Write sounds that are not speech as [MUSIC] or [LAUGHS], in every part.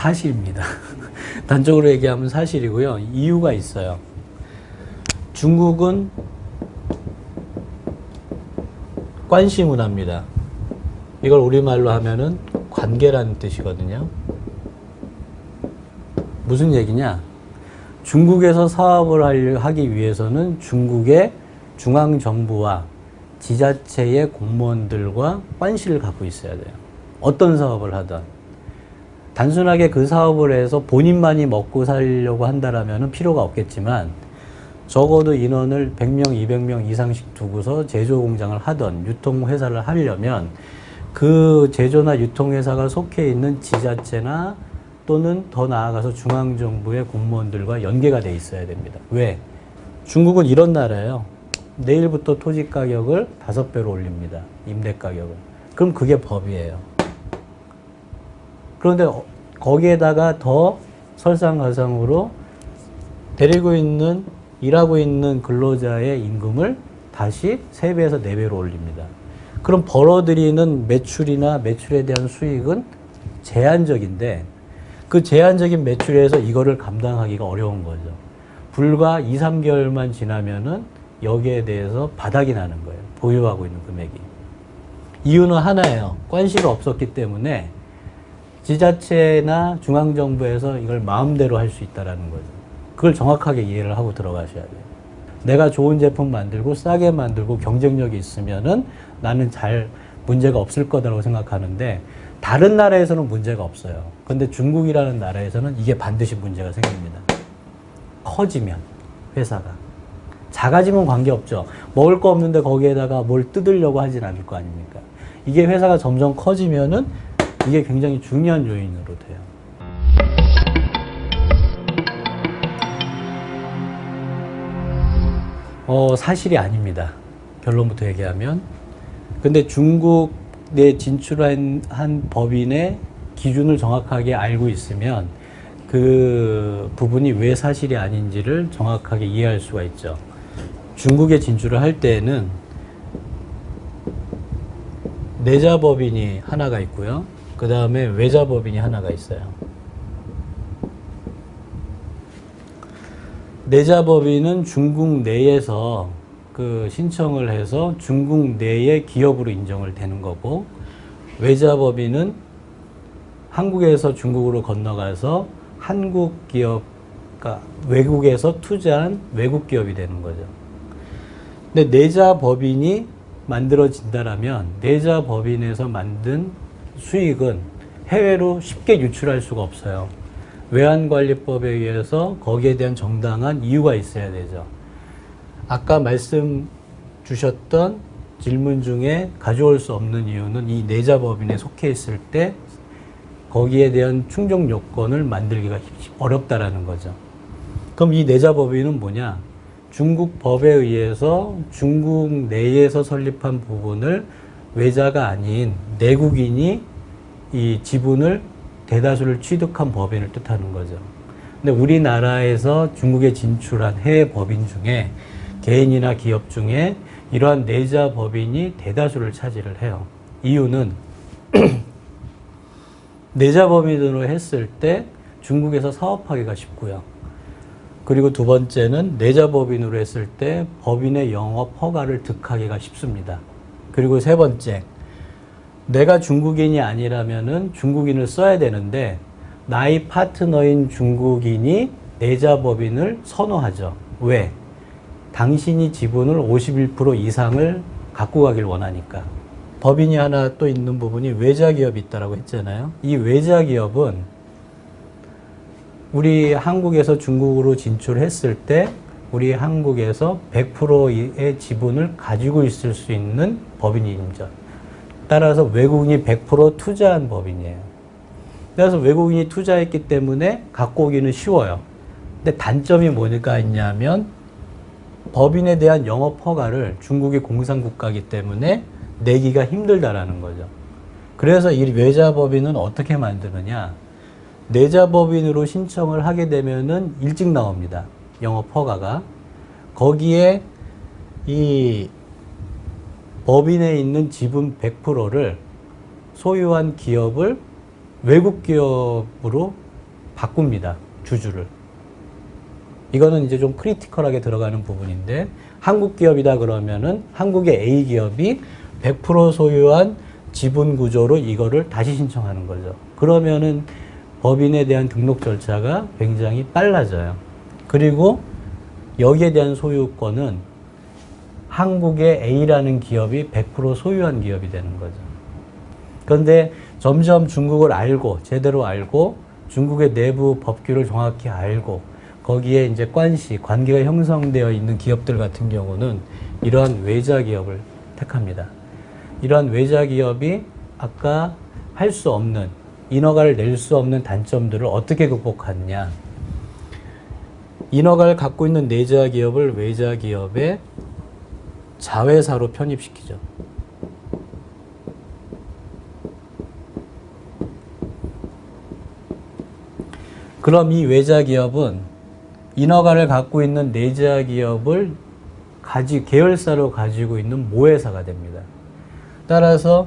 사실입니다. [LAUGHS] 단적으로 얘기하면 사실이고요. 이유가 있어요. 중국은 관시 문화입니다. 이걸 우리말로 하면은 관계라는 뜻이거든요. 무슨 얘기냐? 중국에서 사업을 할- 하기 위해서는 중국의 중앙정부와 지자체의 공무원들과 관시를 갖고 있어야 돼요. 어떤 사업을 하든. 단순하게 그 사업을 해서 본인만이 먹고 살려고 한다라면 필요가 없겠지만 적어도 인원을 100명, 200명 이상씩 두고서 제조 공장을 하던 유통회사를 하려면 그 제조나 유통회사가 속해 있는 지자체나 또는 더 나아가서 중앙정부의 공무원들과 연계가 돼 있어야 됩니다. 왜? 중국은 이런 나라예요. 내일부터 토지 가격을 다섯 배로 올립니다. 임대 가격을. 그럼 그게 법이에요. 그런데 어- 거기에다가 더 설상가상으로 데리고 있는 일하고 있는 근로자의 임금을 다시 세배에서네배로 올립니다. 그럼 벌어들이는 매출이나 매출에 대한 수익은 제한적인데 그 제한적인 매출에서 이거를 감당하기가 어려운 거죠. 불과 2, 3개월만 지나면은 여기에 대해서 바닥이 나는 거예요. 보유하고 있는 금액이. 이유는 하나예요. 관시가 없었기 때문에 지자체나 중앙정부에서 이걸 마음대로 할 수 있다라는 거죠. 그걸 정확하게 이해를 하고 들어가셔야 돼요. 내가 좋은 제품 만들고 싸게 만들고 경쟁력이 있으면은 나는 잘 문제가 없을 거다라고 생각하는데 다른 나라에서는 문제가 없어요. 근데 중국이라는 나라에서는 이게 반드시 문제가 생깁니다. 커지면 회사가 작아지면 관계없죠. 먹을 거 없는데 거기에다가 뭘 뜯으려고 하진 않을 거 아닙니까? 이게 회사가 점점 커지면은 이게 굉장히 중요한 요인으로 돼요. 어, 사실이 아닙니다. 결론부터 얘기하면. 근데 중국에 진출한 한 법인의 기준을 정확하게 알고 있으면 그 부분이 왜 사실이 아닌지를 정확하게 이해할 수가 있죠. 중국에 진출을 할 때에는 내자 법인이 하나가 있고요. 그 다음에 외자 법인이 하나가 있어요. 내자 법인은 중국 내에서 그 신청을 해서 중국 내의 기업으로 인정을 되는 거고 외자 법인은 한국에서 중국으로 건너가서 한국 기업, 그러니까 외국에서 투자한 외국 기업이 되는 거죠. 근데 내자 법인이 만들어진다라면 내자 법인에서 만든 수익은 해외로 쉽게 유출할 수가 없어요. 외환관리법에 의해서 거기에 대한 정당한 이유가 있어야 되죠. 아까 말씀 주셨던 질문 중에 가져올 수 없는 이유는 이 내자 법인에 속해 있을 때 거기에 대한 충족 요건을 만들기가 어렵다라는 거죠. 그럼 이 내자 법인은 뭐냐? 중국 법에 의해서 중국 내에서 설립한 부분을 외자가 아닌 내국인이 이 지분을 대다수를 취득한 법인을 뜻하는 거죠. 근데 우리나라에서 중국에 진출한 해외 법인 중에 개인이나 기업 중에 이러한 내자 법인이 대다수를 차지를 해요. 이유는 [CLEARS THROAT] 내자 법인으로 했을 때 중국에서 사업하기가 쉽고요. 그리고 두 번째는 내자 법인으로 했을 때 법인의 영업 허가를 득하기가 쉽습니다. 그리고 세 번째, 내가 중국인이 아니라면은 중국인을 써야 되는데 나의 파트너인 중국인이 내자 법인을 선호하죠. 왜? 당신이 지분을 51% 이상을 갖고 가길 원하니까. 법인이 하나 또 있는 부분이 외자 기업이 있다라고 했잖아요. 이 외자 기업은 우리 한국에서 중국으로 진출했을 때 우리 한국에서 100%의 지분을 가지고 있을 수 있는 법인이죠. 따라서 외국인이 100% 투자한 법인이에요. 그래서 외국인이 투자했기 때문에 갖고 오기는 쉬워요. 근데 단점이 뭐가 있냐면 법인에 대한 영업 허가를 중국이 공산국가이기 때문에 내기가 힘들다라는 거죠. 그래서 이 외자 법인은 어떻게 만드느냐? 내자 법인으로 신청을 하게 되면은 일찍 나옵니다. 영업 허가가. 거기에 이 법인에 있는 지분 100%를 소유한 기업을 외국 기업으로 바꿉니다. 주주를. 이거는 이제 좀 크리티컬하게 들어가는 부분인데 한국 기업이다 그러면은 한국의 A 기업이 100% 소유한 지분 구조로 이거를 다시 신청하는 거죠. 그러면은 법인에 대한 등록 절차가 굉장히 빨라져요. 그리고 여기에 대한 소유권은 한국의 A라는 기업이 100% 소유한 기업이 되는 거죠. 그런데 점점 중국을 알고 제대로 알고 중국의 내부 법규를 정확히 알고 거기에 이제 관시 관계가 형성되어 있는 기업들 같은 경우는 이러한 외자 기업을 택합니다. 이러한 외자 기업이 아까 할 수 없는 인허가를 낼 수 없는 단점들을 어떻게 극복하느냐? 인허가를 갖고 있는 내자 기업을 외자 기업의 자회사로 편입시키죠. 그럼 이 외자 기업은 인허가를 갖고 있는 내자 기업을 가지 계열사로 가지고 있는 모회사가 됩니다. 따라서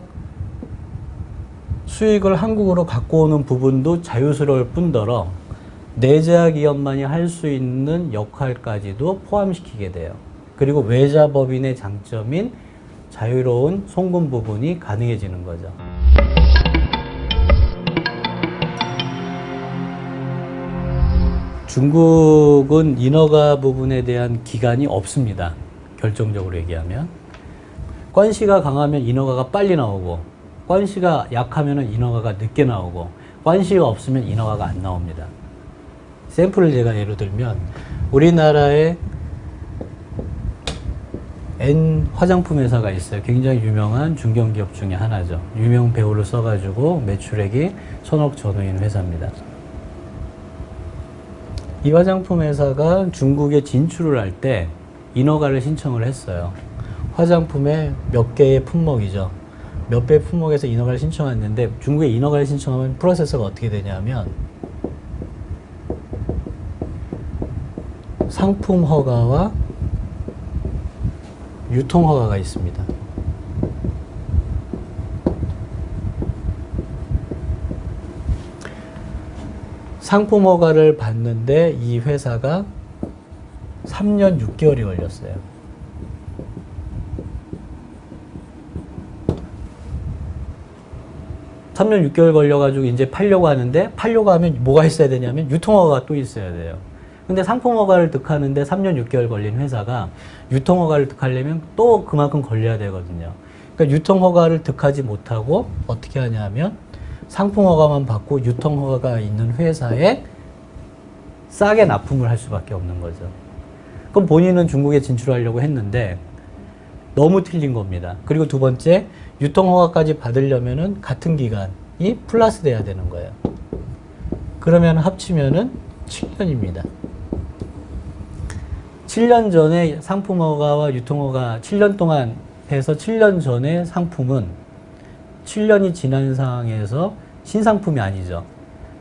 수익을 한국으로 갖고 오는 부분도 자유스러울 뿐더러 내자 기업만이 할 수 있는 역할까지도 포함시키게 돼요. 그리고 외자 법인의 장점인 자유로운 송금 부분이 가능해지는 거죠. 중국은 인허가 부분에 대한 기간이 없습니다. 결정적으로 얘기하면. 관시가 강하면 인허가가 빨리 나오고, 관시가 약하면 인허가가 늦게 나오고, 관시가 없으면 인허가가 안 나옵니다. 샘플을 제가 예로 들면, 우리나라에 N 화장품 회사가 있어요. 굉장히 유명한 중견기업 중에 하나죠. 유명 배우를 써가지고 매출액이 천억 전후인 회사입니다. 이 화장품 회사가 중국에 진출을 할 때 인허가를 신청을 했어요. 화장품의 몇 개의 품목이죠. 몇 배 품목에서 인허가를 신청했는데 중국에 인허가를 신청하면 프로세서가 어떻게 되냐면 상품 허가와 유통 허가가 있습니다. 상품 허가를 받는데 이 회사가 3년 6개월이 걸렸어요. 삼년 6개월 걸려가지고 이제 팔려고 하는데 팔려고 하면 뭐가 있어야 되냐면 유통허가가 또 있어야 돼요. 근데 상품허가를 득하는데 3년 6개월 걸린 회사가 유통허가를 득하려면 또 그만큼 걸려야 되거든요. 그러니까 유통허가를 득하지 못하고 어떻게 하냐면 상품허가만 받고 유통허가가 있는 회사에 싸게 납품을 할 수밖에 없는 거죠. 그럼 본인은 중국에 진출하려고 했는데 너무 틀린 겁니다. 그리고 두 번째, 유통허가까지 받으려면은 같은 기간이 플러스 돼야 되는 거예요. 그러면 합치면은 7년입니다. 7년 전에 상품 허가와 유통 허가 7년 동안 해서 7년 전에 상품은 7년이 지난 상황에서 신상품이 아니죠.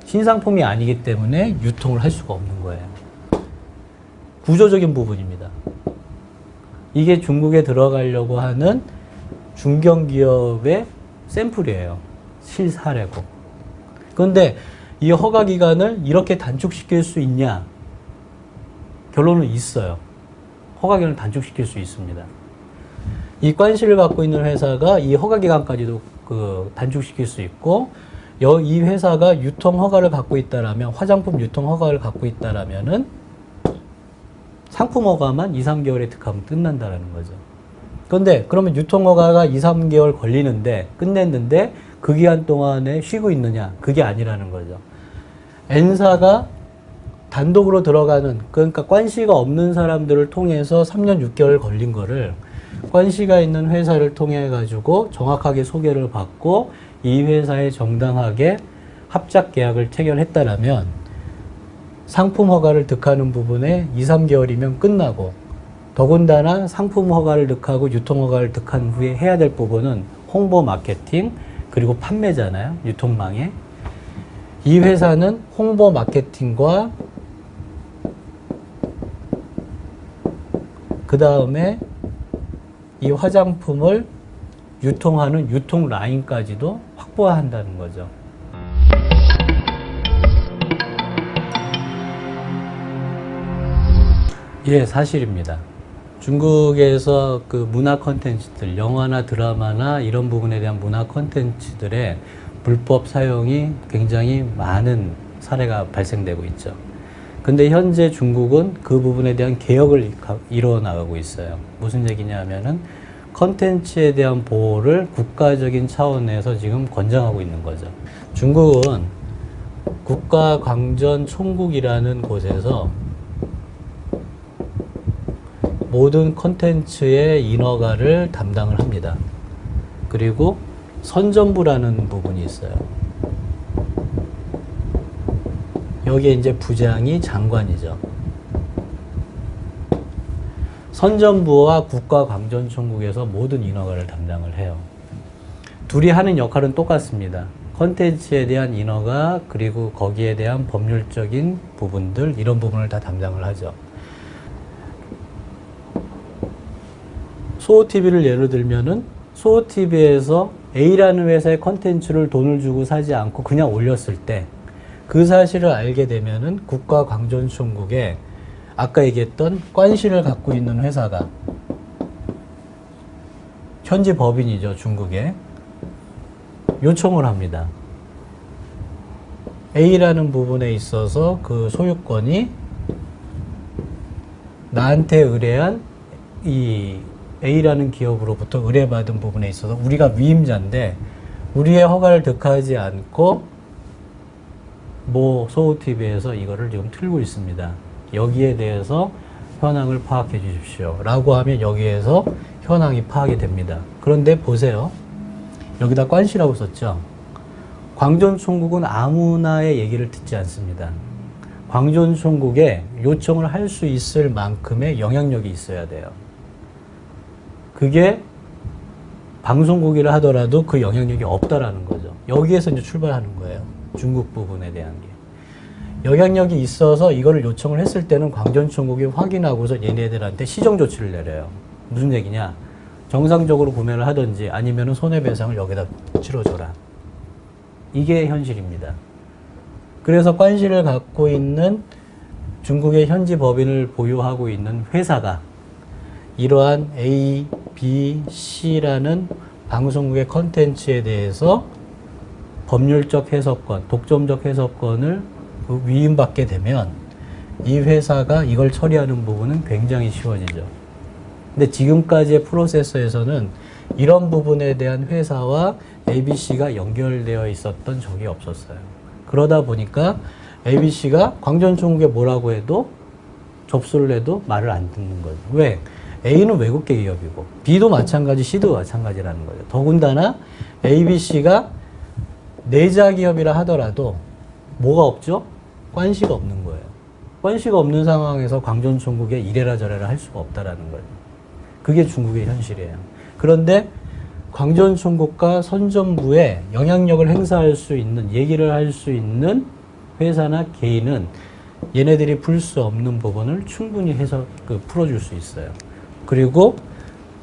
신상품이 아니기 때문에 유통을 할 수가 없는 거예요. 구조적인 부분입니다. 이게 중국에 들어가려고 하는 중견기업의 샘플이에요. 실사례고. 그런데 이 허가 기간을 이렇게 단축시킬 수 있냐? 결론은 있어요. 허가 기간을 단축시킬 수 있습니다. 이 관시를 갖고 있는 회사가 이 허가 기간까지도 그 단축시킬 수 있고 여, 이 회사가 유통 허가를 갖고 있다라면 화장품 유통 허가를 갖고 있다라면은 상품 허가만 2, 3개월에 득하면 끝난다라는 거죠. 그런데 그러면 유통 허가가 2, 3개월 걸리는데 끝냈는데 그 기간 동안에 쉬고 있느냐? 그게 아니라는 거죠. N사가 단독으로 들어가는 그러니까 관시가 없는 사람들을 통해서 3년 6개월 걸린 거를 관시가 있는 회사를 통해 가지고 정확하게 소개를 받고 이 회사에 정당하게 합작 계약을 체결했다라면 상품 허가를 득하는 부분에 2, 3개월이면 끝나고 더군다나 상품 허가를 득하고 유통 허가를 득한 후에 해야 될 부분은 홍보 마케팅 그리고 판매잖아요. 유통망에. 이 회사는 홍보 마케팅과 그 다음에 이 화장품을 유통하는 유통 라인까지도 확보한다는 거죠. 예, 사실입니다. 중국에서 그 문화 컨텐츠들, 영화나 드라마나 이런 부분에 대한 문화 컨텐츠들의 불법 사용이 굉장히 많은 사례가 발생되고 있죠. 근데 현재 중국은 그 부분에 대한 개혁을 가- 이루어 나가고 있어요. 무슨 얘기냐 하면은 컨텐츠에 대한 보호를 국가적인 차원에서 지금 권장하고 있는 거죠. 중국은 국가광전총국이라는 곳에서 모든 컨텐츠의 인허가를 담당을 합니다. 그리고 선전부라는 부분이 있어요. 여기에 이제 부장이 장관이죠. 선전부와 국가광전총국에서 모든 인허가를 담당을 해요. 둘이 하는 역할은 똑같습니다. 컨텐츠에 대한 인허가 그리고 거기에 대한 법률적인 부분들 이런 부분을 다 담당을 하죠. 소호TV를 예를 들면은 소호TV에서 A라는 회사의 컨텐츠를 돈을 주고 사지 않고 그냥 올렸을 때 그 사실을 알게 되면은 국가 광전총국에 아까 얘기했던 관시를 갖고 있는 회사가 현지 법인이죠 중국에 요청을 합니다. A라는 부분에 있어서 그 소유권이 나한테 의뢰한 이 A라는 기업으로부터 의뢰받은 부분에 있어서 우리가 위임자인데 우리의 허가를 득하지 않고 모 소호TV에서 이거를 지금 틀고 있습니다. 여기에 대해서 현황을 파악해 주십시오. 라고 하면 여기에서 현황이 파악이 됩니다. 그런데 보세요. 여기다 관시라고 썼죠. 광전총국은 아무나의 얘기를 듣지 않습니다. 광전총국에 요청을 할 수 있을 만큼의 영향력이 있어야 돼요. 그게 방송국이라 하더라도 그 영향력이 없다라는 거죠. 여기에서 이제 출발하는 거예요. 중국 부분에 대한 게. 영향력이 있어서 이거를 요청을 했을 때는 광전총국이 확인하고서 얘네들한테 시정 조치를 내려요. 무슨 얘기냐? 정상적으로 구매를 하든지 아니면은 손해배상을 여기다 치러줘라. 이게 현실입니다. 그래서 관시를 갖고 있는 중국의 현지 법인을 보유하고 있는 회사가 이러한 A, B, C라는 방송국의 컨텐츠에 대해서 법률적 해석권, 독점적 해석권을 그 위임받게 되면 이 회사가 이걸 처리하는 부분은 굉장히 쉬워지죠. 근데 지금까지의 프로세서에서는 이런 부분에 대한 회사와 ABC가 연결되어 있었던 적이 없었어요. 그러다 보니까 ABC가 광전총국에 뭐라고 해도 접수를 해도 말을 안 듣는 거죠. 왜? A는 외국계 기업이고 B도 마찬가지, C도 마찬가지라는 거죠. 더군다나 ABC가 내자 기업이라 하더라도 뭐가 없죠? 관시가 없는 거예요. 관시가 없는 상황에서 광전총국에 이래라 저래라 할 수가 없다라는 거예요. 그게 중국의 현실이에요. 그런데 광전총국과 선전부에 영향력을 행사할 수 있는 얘기를 할 수 있는 회사나 개인은 얘네들이 풀 수 없는 부분을 충분히 해서 그 풀어줄 수 있어요. 그리고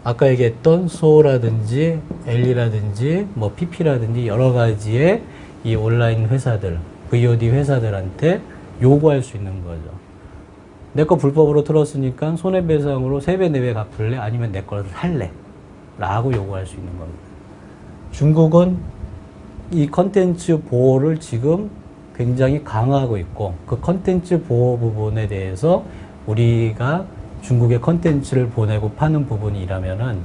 아까 얘기했던 소라든지 엘리라든지 뭐 PP라든지 여러 가지의 이 온라인 회사들, VOD 회사들한테 요구할 수 있는 거죠. 내 거 불법으로 틀었으니까 손해배상으로 세배네 배 갚을래? 아니면 내 거를 살래? 라고 요구할 수 있는 겁니다. 중국은 이 컨텐츠 보호를 지금 굉장히 강화하고 있고 그 컨텐츠 보호 부분에 대해서 우리가 중국의 컨텐츠를 보내고 파는 부분이라면은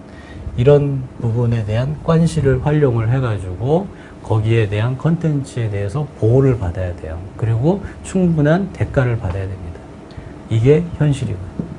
이런 부분에 대한 관시를 활용을 해가지고 거기에 대한 컨텐츠에 대해서 보호를 받아야 돼요. 그리고 충분한 대가를 받아야 됩니다. 이게 현실이고요.